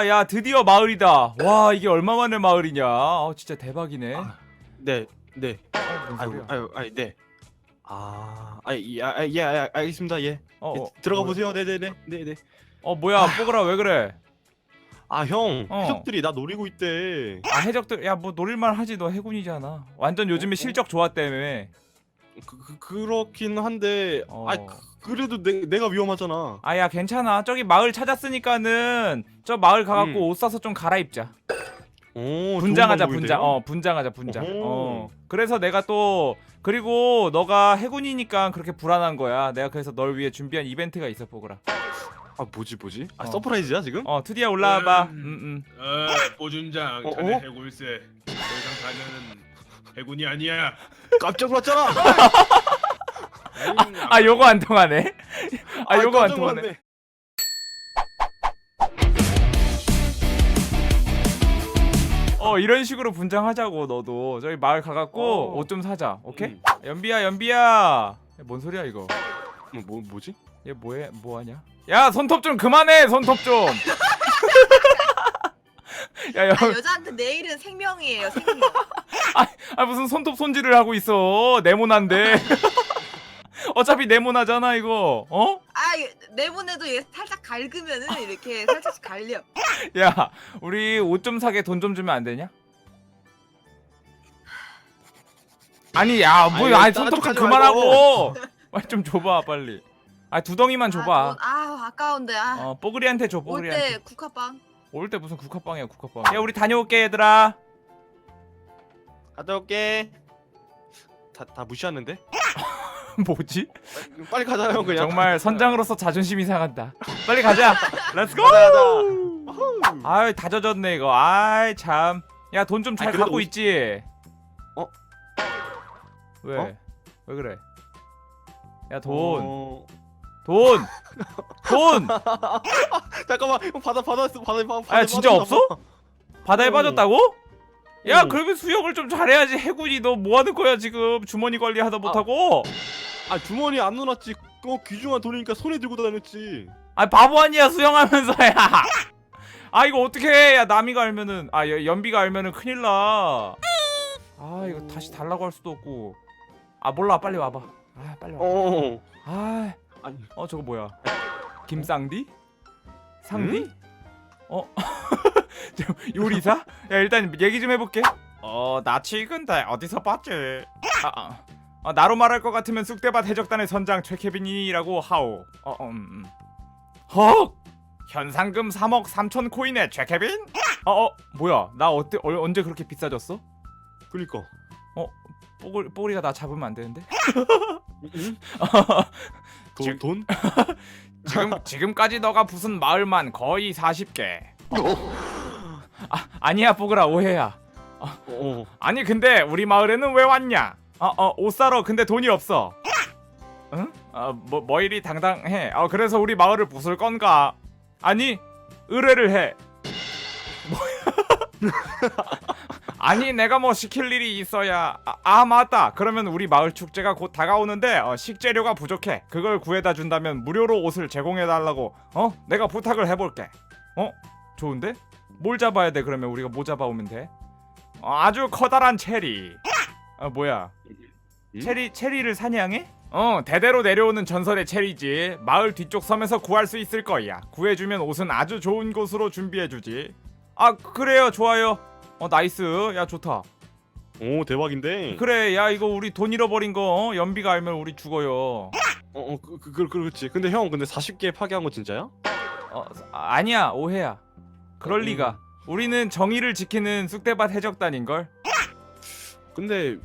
와, 야, 드디어 마을이다. 와, 이게 얼마만에 마을이냐. 어, 진짜 대박이네. 아, 네, 네. 어, 뭔 소리야? 아유, 아이, 네. 아, 아, 예, 아, 예, 아, 알겠습니다. 예. 어, 예, 어, 들어가 뭐야? 보세요. 네, 네, 네, 네, 네. 어, 뭐야, 뽀글아, 왜 그래? 아, 형, 어. 해적들이 나 노리고 있대. 아, 해적들, 야, 뭐 노릴만 하지. 너 해군이잖아. 완전 요즘에 어, 어. 실적 좋았다며. 그, 그 그렇긴 한데, 어. 아, 그, 그래도 내, 내가 위험하잖아. 아, 야, 괜찮아. 저기 마을 찾았으니까는 저 마을 가갖고 음. 옷 사서 좀 갈아입자. 오, 분장하자, 좋은 분장. 방법인데요? 어, 분장하자, 분장. 어허. 어. 그래서 내가 또 그리고 너가 해군이니까 그렇게 불안한 거야. 내가 그래서 널 위해 준비한 이벤트가 있어, 뽀글아. 아, 뭐지, 뭐지? 아, 어. 서프라이즈야 지금? 어, 투디야 올라와봐. 음. 음, 음. 어, 보준장, 어, 자네 어? 해골세. 더 이상 자네는 해군이 아니야. 깜짝 놀랐잖아. 아, 요거 안 통하네. 아, 요거 안 깜짝 통하네. 놀랐네. 어, 이런 식으로 분장하자고 너도. 저기 마을 가갖고 어. 옷 좀 사자. 오케이? 음. 연비야, 연비야. 뭔 소리야 이거? 뭐, 뭐, 뭐지? 얘 뭐해? 뭐 하냐? 야, 손톱 좀 그만해. 손톱 좀. 야, 여, 아, 여자한테 내일은 생명이에요 생명 아 무슨 손톱 손질을 하고 있어. 네모난데. 어차피 네모나잖아 이거. 어? 아 내보내도 얘 살짝 갈그면은 이렇게 살짝 갈려 야, 우리 옷 좀 사게 돈 좀 주면 안 되냐? 아니, 야, 뭐, 아니, 아니, 따라 손톱 좀 그만하고. 빨리 좀 줘봐, 빨리. 아, 두 덩이만 아, 줘봐. 돈- 아 아까운데 아. 어, 뽀글이한테 줘, 올 뽀글이한테. 때 국화빵 올 때 무슨 국화빵이야, 국화빵. 야, 우리 다녀올게, 얘들아. 갔다 올게. 다, 다 무시하는데? 뭐지? 빨리, 빨리 가자 형 그냥. 정말 선장으로서 자존심이 상한다. 빨리 가자. 렛츠고! 아이, 다 젖었네, 이거. 아이, 참. 야, 돈 좀 잘 아니, 그래도 갖고 옷- 있지? 어? 왜? 어? 왜 그래? 야, 돈. 어... 돈! 돈! 잠깐만 형 바다 바다 바다 바다. 아, 진짜 없어? 바다에 어. 빠졌다고? 야 어. 그러면 수영을 좀 잘해야지 해군이 너 뭐하는 거야 지금 주머니 관리 하다 못하고 아 주머니 안 넣어놨지. 어 귀중한 돈이니까 손에 들고 다녔지. 아 바보 아니야 수영하면서 야 아 이거 어떻게 해야 남이가 알면은 아 여- 연비가 알면은 큰일 나 아 이거 다시 달라고 할 수도 없고. 아 몰라. 빨리 와봐. 아 빨리 어. 와아어. 아니. 저거 뭐야? 김쌍디? 상디? 응? 어? 저 요리사? 야 일단 얘기 좀 해볼게. 어나 지근데 어디서 봤지? 아, 아. 어, 나로 말할 것 같으면 쑥대밭 해적단의 선장 최케빈이라고 하오 어, 음, 음. 헉 현상금 3억 3천 코인의 최케빈 어, 어 뭐야 나 어때 어, 언제 그렇게 비싸졌어 그니까. 뽀글 뽀글이가 나 잡으면 안 되는데 돈 돈? 지금 지금까지 너가 부순 마을만 거의 40개 아 아니야 뽀글아 오해야 어. 아니 근데 우리 마을에는 왜 왔냐? 어어옷 사러 근데 돈이 없어. 응? 어뭐 뭐 이리 당당해. 어 그래서 우리 마을을 부술 건가? 아니 의뢰를 해. 아니 내가 뭐 시킬 일이 있어야 아, 아 맞다 그러면 우리 마을 축제가 곧 다가오는데 어, 식재료가 부족해 그걸 구해다 준다면 무료로 옷을 제공해 달라고 어 내가 부탁을 해볼게 어 좋은데 뭘 잡아야 돼 그러면 우리가 뭐 잡아오면 돼 어, 아주 커다란 체리. 아 뭐야? 음? 체리 체리를 사냥해? 어 대대로 내려오는 전설의 체리지. 마을 뒤쪽 섬에서 구할 수 있을 거야. 구해주면 옷은 아주 좋은 곳으로 준비해주지. 아 그래요 좋아요. 어 나이스. 야 좋다. 오 대박인데. 그래 야 이거 우리 돈 잃어버린 거 어? 연비가 알면 우리 죽어요. 어어 그, 그, 그, 그렇지. 근데 형 근데 40개 파괴한 거 진짜야? 어 아, 아니야 오해야. 그럴 음. 리가. 우리는 정의를 지키는 쑥대밭 해적단인 걸. 근데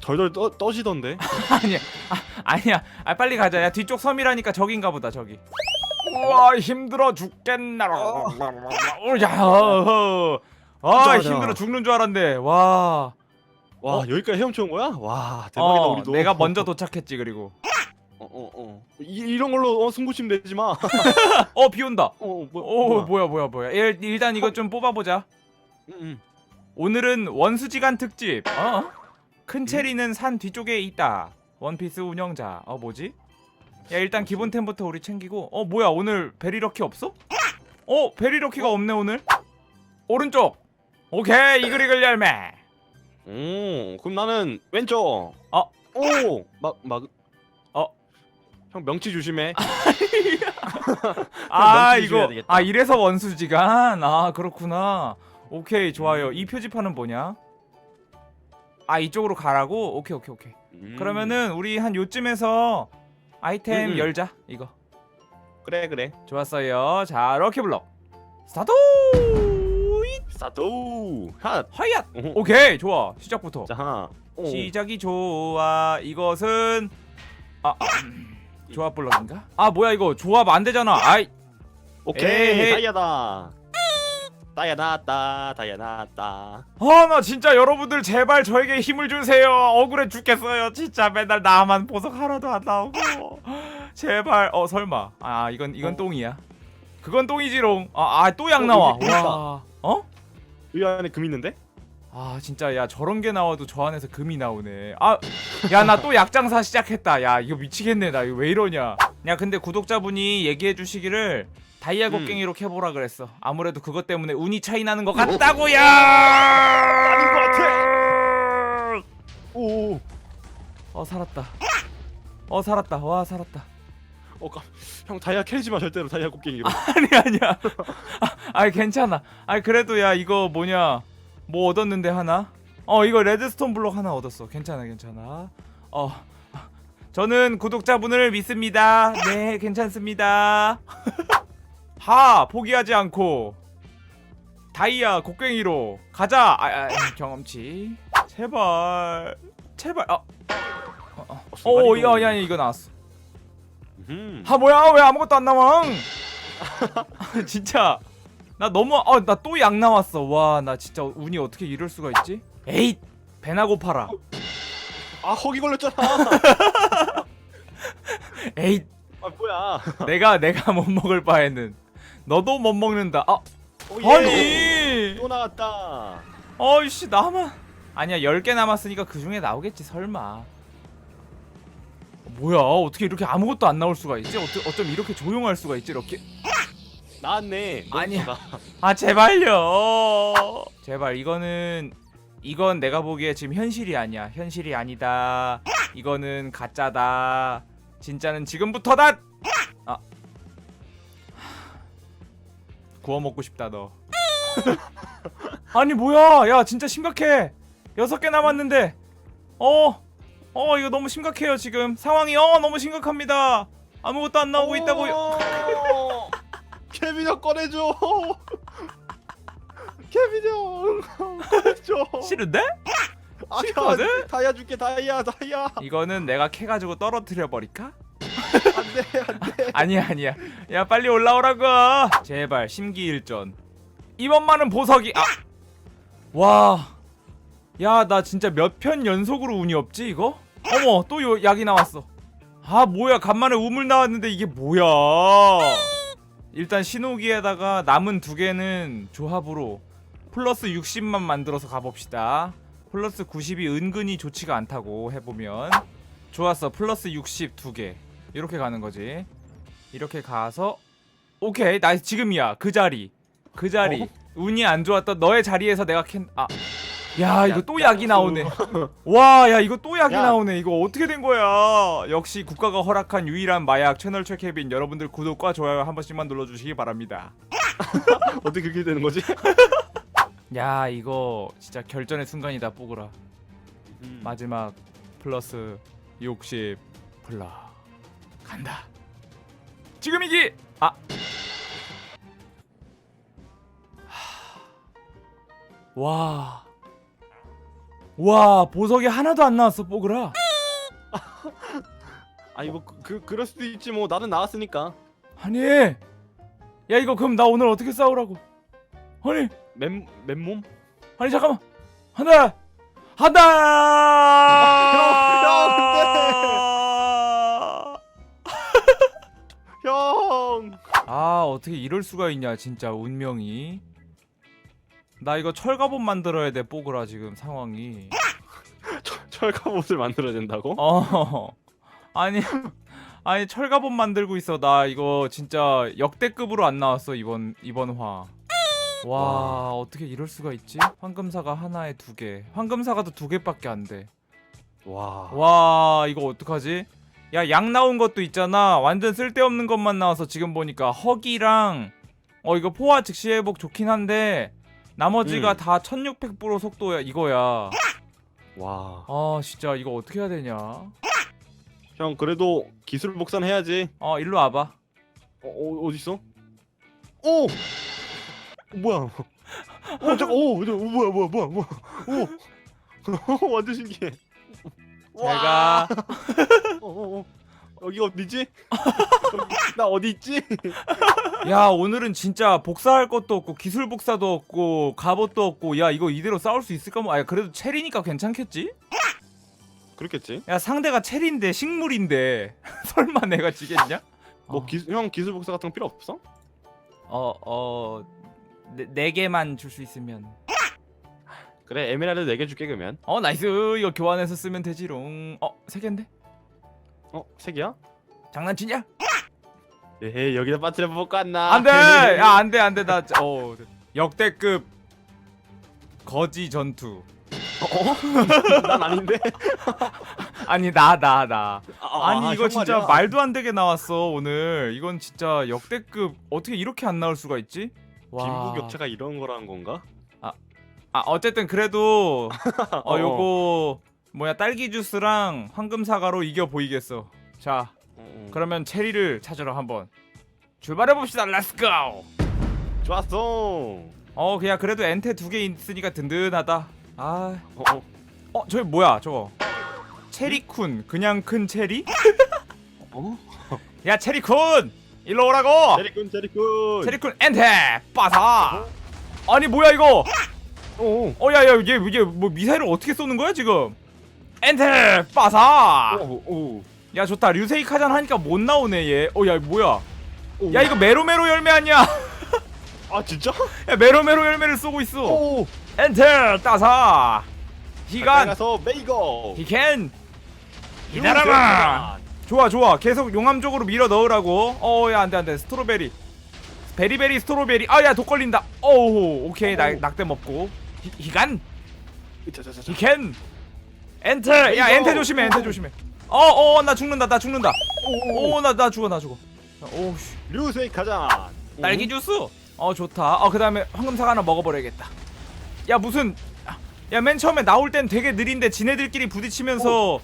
덜덜 떠, 떠지던데. 아니야 아, 아니야 아 빨리 가자 야 뒤쪽 섬이라니까 저긴가 보다 저기 우와 힘들어 죽겠나 야 어, 아 맞아. 힘들어 죽는 줄 알았네 와와 어? 여기까지 헤엄쳐온 거야? 와 대박이다 어, 우리도. 내가 먼저 도착했지 그리고 어 어 어. 이, 이런 걸로 어, 승부심 내지 마. 어 비 온다 어 뭐, 오 뭐야? 뭐야 뭐야 뭐야 일, 일단 이거 좀 뽑아보자 응, 응. 오늘은 원수지간 특집 어? 큰 음? 체리는 산 뒤쪽에 있다 원피스 운영자 어 뭐지? 야 일단 기본템부터 우리 챙기고 어 뭐야 오늘 베리럭키 없어? 어 베리로키가 없네 오늘 오른쪽 오케이 이글이글 열매 오 그럼 나는 왼쪽 어. 오막 막 어. 형 명치 조심해 아 명치 이거 되겠다. 아 이래서 원수지간 아 그렇구나 오케이 좋아요. 이 표지판은 뭐냐? 아 이쪽으로 가라고? 오케이 오케이 오케이. 음, 그러면은 우리 한 요쯤에서 아이템 음, 음. 열자 이거. 그래 그래. 좋았어요. 자 럭키블럭. 스타트! 스타트! 핫! 하얏 오호. 오케이 좋아. 시작부터. 자 하나. 오. 시작이 좋아. 이것은 아 음, 조합 블럭인가? 아 뭐야 이거. 조합 안 되잖아. 아이. 오케이. 다이아다 다이아 나왔다 다이아 나왔다. 아나 진짜 여러분들 제발 저에게 힘을 주세요. 억울해 죽겠어요. 진짜 맨날 나만 보석 하나도 안 나오고. 제발 어 설마. 아 이건 이건 어. 똥이야. 그건 똥이지롱. 아또 약 나와. 어, 여기 금 있다. 와 어? 이 안에 금 있는데? 아 진짜 야 저런 게 나와도 저 안에서 금이 나오네. 아 야 나 또 약장사 시작했다. 야 이거 미치겠네. 나 이거 왜 이러냐. 야 근데 구독자분이 얘기해 주시기를 다이아 음. 곡괭이로 캐보라 그랬어. 아무래도 그것 때문에 운이 차이 나는 것 같다고요! 아닌 것 같아. 오오 어 살았다. 어 살았다. 와 살았다. 어, 깜- 형 다이아 캐지 마 절대로 다이아 곡괭이로 아니 아니야. 아, 아니 괜찮아. 아니 그래도 야 이거 뭐냐. 뭐 얻었는데 하나? 어 이거 레드스톤 블록 하나 얻었어. 괜찮아 괜찮아. 어 저는 구독자분을 믿습니다. 네 괜찮습니다 하 포기하지 않고. 다이아 곡괭이로. 가자. 아, 아 경험치. 제발. 제발. 아 어, 야, 야, 이거 나왔어. 음. 아 뭐야 왜 아무것도 안 나와? 진짜. 나 너무 어나 또 약 나왔어. 와 나 진짜 운이 어떻게 이럴 수가 있지? 에잇! 배나 고파라. 아 허기 걸렸잖아. 에잇! 아 뭐야. 내가 내가 못 먹을 바에는 너도 못 먹는다. 아 오, 예. 아니. 또 나왔다. 어이씨 나만. 아니야 10개 남았으니까 그 중에 나오겠지 설마. 뭐야 어떻게 이렇게 아무것도 안 나올 수가 있지? 어쩜, 어쩜 이렇게 조용할 수가 있지 이렇게? 나왔네 아니야. 몬스터가. 아 제발요. 제발 이거는 이건 내가 보기에 지금 현실이 아니야. 현실이 아니다. 이거는 가짜다. 진짜는 지금부터다 구워 먹고 싶다 너. 아니 뭐야? 야 진짜 심각해. 여섯 개 남았는데. 어 어 이거 너무 심각해요 지금. 상황이 어 너무 심각합니다. 아무것도 안 나오고 있다고. 오! 케빈 형 꺼내줘. 케빈 형 꺼내줘. 싫은데? 아, 싫거든? 야, 다이아 줄게 다이아 다이아. 이거는 내가 캐 가지고 떨어뜨려 버릴까? 안돼 안돼. 아니야 아니야. 야 빨리 올라오라고. 제발 심기일전. 이번만은 보석이 아! 아와야 나 진짜 몇 편 연속으로 운이 없지 이거? 어머 또 요, 약이 나왔어. 아 뭐야. 간만에 우물 나왔는데 이게 뭐야? 일단 신호기에다가 남은 두 개는 조합으로 플러스 60만 만들어서 가봅시다. 플러스 90이 은근히 좋지가 않다고 해보면. 좋았어. 플러스 60 두개 이렇게 가는 거지. 이렇게 가서 오케이 나 지금이야. 그 자리. 그 자리. 어? 운이 안 좋았던 너의 자리에서 내가 캔 아 야 이거 또 야, 약이 나오네. 와 야 이거 또 약이 야. 나오네. 이거 어떻게 된 거야? 역시 국가가 허락한 유일한 마약 채널 최케빈 여러분들 구독과 좋아요 한 번씩만 눌러주시기 바랍니다. 어떻게 그렇게 되는 거지? 야 이거 진짜 결전의 순간이다 뽀그라 음. 마지막 플러스 60 플러 간다 지금이기 아 와. 와, 보석이 하나도 안 나왔어, 뽀그라. 아니 뭐 그, 그 그럴 수도 있지 뭐 나는 나왔으니까 아니. 야, 이거 그럼 나 오늘 어떻게 싸우라고? 아니, 맨 맨몸 아니 잠깐만. 한다. 한다. 아 어떻게 이럴 수가 있냐 진짜 운명이 나 이거 철갑옷 만들어야 돼 뽀그라 지금 상황이 철갑옷을 만들어야 된다고 어 아니 아니 철갑옷 만들고 있어 나 이거 진짜 역대급으로 안 나왔어 이번 이번 화. 와 와. 어떻게 이럴 수가 있지? 황금사가 하나에 두 개. 황금사가도 두 개밖에 안 돼. 와. 와 이거 어떡하지? 야양 나온 것도 있잖아. 완전 쓸데없는 것만 나와서 지금 보니까 허기랑 어 이거 포화 즉시 회복 좋긴 한데 나머지가 음. 다 1600% 속도야 이거야. 와. 아 진짜 이거 어떻게 해야 되냐? 형 그래도 기술 복산 해야지. 어 일로 와봐. 어, 어 어디 있어? 오. 어, 뭐야? 어, 잠깐. 오, 저, 어, 뭐야, 뭐야, 뭐야, 뭐야. 오. 완전 신기해. 제가 어, 어, 어. 여기 어디지? 나 어디 있지? 야 오늘은 진짜 복사할 것도 없고 기술 복사도 없고 갑옷도 없고 야 이거 이대로 싸울 수 있을까 뭐? 아 그래도 체리니까 괜찮겠지? 그렇겠지. 야 상대가 체리인데 식물인데 설마 내가 지겠냐? 뭐 어. 기술 형 기술 복사 같은 거 필요 없어? 어어 네, 네 개만 줄 수 있으면 그래 에메랄드 4개 줄게 그러면. 어 나이스 이거 교환해서 쓰면 되지롱 어세 개인데 어, 세 개야? 장난치냐? 에헤 여기다 빠뜨려 못 갔나? 안돼 야 안돼 안돼 나어 역대급 거지 전투 어? 난 아닌데. 아니 나 나 나. 아, 아니 아, 이거 형 진짜 말이야. 말도 안 되게 나왔어 오늘 이건 진짜 역대급 어떻게 이렇게 안 나올 수가 있지? 빈부격차가 이런 거라는 건가? 아 어쨌든 그래도 어 어. 요거 뭐야 딸기 주스랑 황금 사과로 이겨 보이겠어. 자 어, 그러면 체리를 찾으러 한번 출발해 봅시다. 렛츠 고 좋았어. 어 그냥 그래도 엔테 두 개 있으니까 든든하다. 아어 어, 어. 저기 뭐야 저거? 체리쿤 그냥 큰 체리? 어? 야 체리쿤! 일로 오라고! 제리꾼 제리꾼. 체리쿤 엔테! 빠사! 아니 뭐야 이거 오. 어 야 야 이게 이게 뭐 미사일을 어떻게 쏘는 거야 지금? 엔테 빠사! 오. 오. 야 좋다. 류세이 카잔 하니까 못 나오네 얘 어 야 뭐야? 오. 야 이거 메로메로 열매 아니야? 아 진짜? 야 메로메로 열매를 쏘고 있어. 오. 엔테 따사! 희간! 가서 메이거. 히켄 기다려봐! 좋아 좋아. 계속 용암 쪽으로 밀어 넣으라고. 어 야 안돼 안돼. 스트로베리. 베리베리 스트로베리. 아 야 독 걸린다. 어우 오케이. 나, 오. 낙대 먹고 히, 희간 자자자자. 히켄 엔터 야. 엔테 조심해 엔테 조심해. 어어 나 죽는다 나 죽는다. 오. 오 나 나 죽어 나 죽어. 오씨. 류세이 가자. 딸기 주스? 어 좋다. 어 그다음에 황금사과 하나 먹어버려야겠다. 야 무슨 야 맨 처음에 나올 땐 되게 느린데 지네들끼리 부딪히면서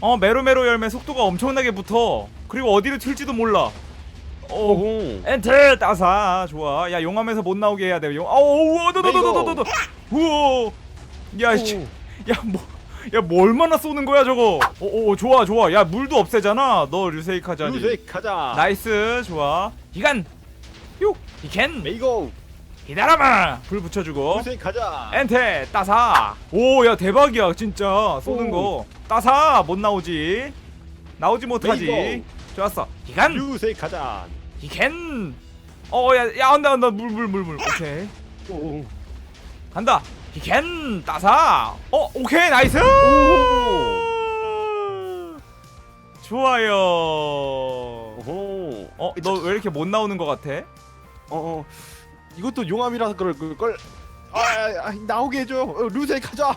어 메로메로 열매 속도가 엄청나게 붙어. 그리고 어디로 튈지도 몰라 어 오. 엔터 따사 좋아 야 용암에서 못 나오게 해야 돼 용. 아우 너너너너너너 우와 야 씨 야 뭐 야뭐 얼마나 쏘는 거야 저거 오 오 좋아 좋아 야 물도 없애잖아 너 류세이 카자니 류세이 가자. 나이스 좋아 기간 요 이켄 메이고. 기다려봐 불 붙여주고 류세이 가자. 엔테 따사 오 야 대박이야 진짜 쏘는 오. 거 따사 못 나오지 나오지 못하지 메이고. 좋았어 기간 류세이 가자. 이켄 어야야 안돼 안돼 물물 물 물. 오케이. 오. 간다. 이켄 따사. 어 오케이 나이스! 좋아요. 오호. 어 너 왜 이렇게 못 나오는 거 같아? 어, 어. 이것도 용암이라서 그럴 그걸? 아, 아, 아, 나오게 해줘. 어, 루세이 가자.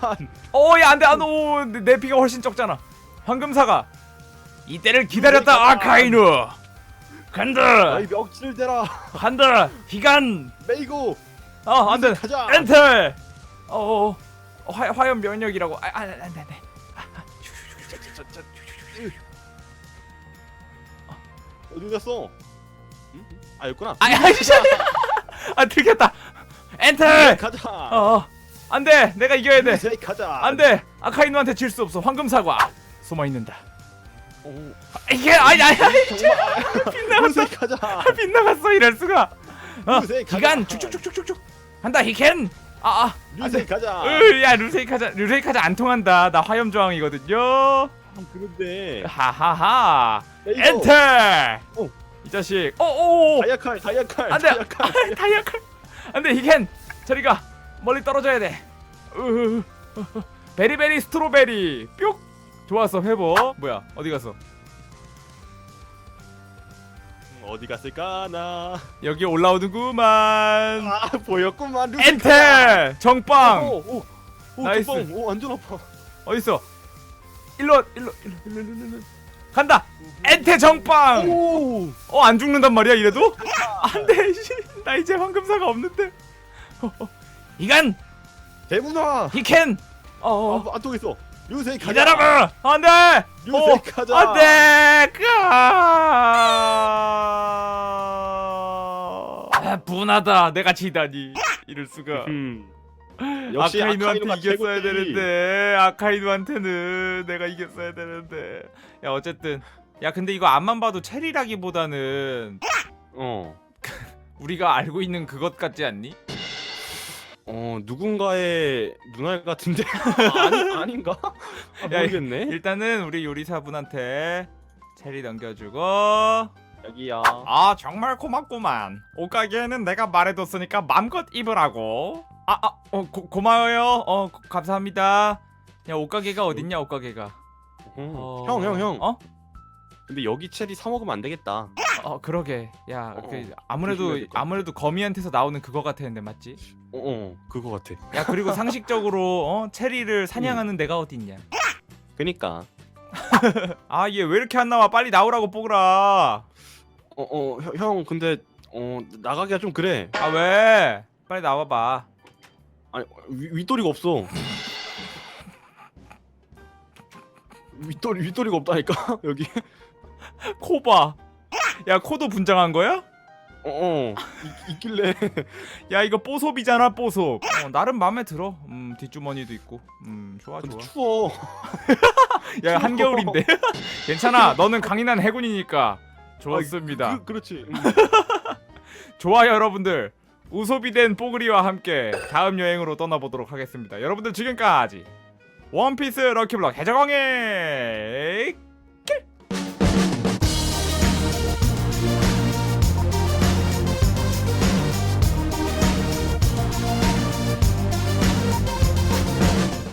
어야 안돼. 안돼 오, 내, 내 피가 훨씬 적잖아. 황금사가. 이때를 기다렸다 아카이누 간다. 나이 멱치를 대라. 간다. 기간. 메이고. 어 안돼. 가자. 엔터. 어어 어, 화, 화염 면역이라고. 아, 아 안돼 안돼 어디 갔어? 응? 아, 여기구나. 아 아이씨 아 들켰다. 엔터. 가자. 어어. 안돼. 내가 이겨야 돼. 루세이 가자. 안돼. 아카이누한테 질 수 없어. 황금 사과. 숨어 있는다 오, 이게 아니 아니 아니 정말. 루세이 가자. 빗나갔어 이럴 수가. 어 루세이 가자. 기간 쭉쭉쭉쭉쭉. 간다 히켄 아아. 루세이 가자. 으야 루세이카자 루세이카자 안 통한다. 나 화염 저항이거든요. 아, 그런데. 하하하. 메이고. 엔터! 오. 이 자식. 오오 다이아칼, 다이아칼. 안돼. 다이아칼. 다이아칼. 안돼 히켄 저리가 멀리 떨어져야 돼. 으, 베리베리 스트로베리. 뿅 좋았어 회복. 뭐야 어디 갔어? 어디 갔을까나. 여기 올라오는구만. 아 보였구만 루스 엔테 정빵! 오오오 나이스. 나이스 오 완전 아파. 어딨어? 일로 와, 일로 일로 일로 일로 일로 간다! 엔테 정빵! 오. 어 안 죽는단 말이야 이래도? 안돼 나 이제 황금사가 없는데. 어, 어. 이간! 대문화 히켄 어 아, 안 통했어 유세 가자. 기다려봐! 안돼! 유세 어, 가자. 안 돼! 가! 아, 분하다. 내가 지다니. 이럴 수가. 음. 역시 아카이누한테 아카이누가 이겼어야 최고지. 되는데. 아카이누한테는 내가 이겼어야 되는데. 야 어쨌든. 야 근데 이거 앞만 봐도 체리라기보다는 어. 우리가 알고 있는 그것 같지 않니? 어 누군가의 눈알 같은데 아, 아니 아닌가? 아, 야, 모르겠네. 일단은 우리 요리사분한테 체리 넘겨주고 여기야. 아 정말 고맙구만 옷가게에는 내가 말해뒀으니까 맘껏 입으라고 아아 어, 고, 고마워요 어 고- 감사합니다 야 옷가게가 어딨냐 옷가게가 어... 형 형 형. 어? 근데 여기 체리 사 먹으면 안 되겠다. 어 그러게 야 어, 그, 아무래도 조심해야 될것 같아. 아무래도 거미한테서 나오는 그거 같았는데 맞지? 어, 어 그거 같아. 야 그리고 상식적으로 어 체리를 사냥하는 데가 어딨냐 그니까. 아 얘 왜 이렇게 안 나와 빨리 나오라고 뽀그라 어 어 형, 형 근데 어 나가기가 좀 그래. 아 왜? 빨리 나와봐 아니 위, 윗도리가 없어. 윗도리 윗도리가 없다니까 여기. 코봐 야 코도 분장한 거야? 어 어. 있길래. 야 이거 뽀sob이잖아 뽀섭 어, 나름 마음에 들어. 음 뒷주머니도 있고. 음 좋아 근데 좋아. 추워. 야 한겨울인데? 괜찮아. 너는 강인한 해군이니까. 좋습니다. 그, 그렇지. 음. 좋아요 여러분들. 우소비 된 뽀글이와 함께 다음 여행으로 떠나보도록 하겠습니다. 여러분들 지금까지 원피스 럭키블럭 해적왕의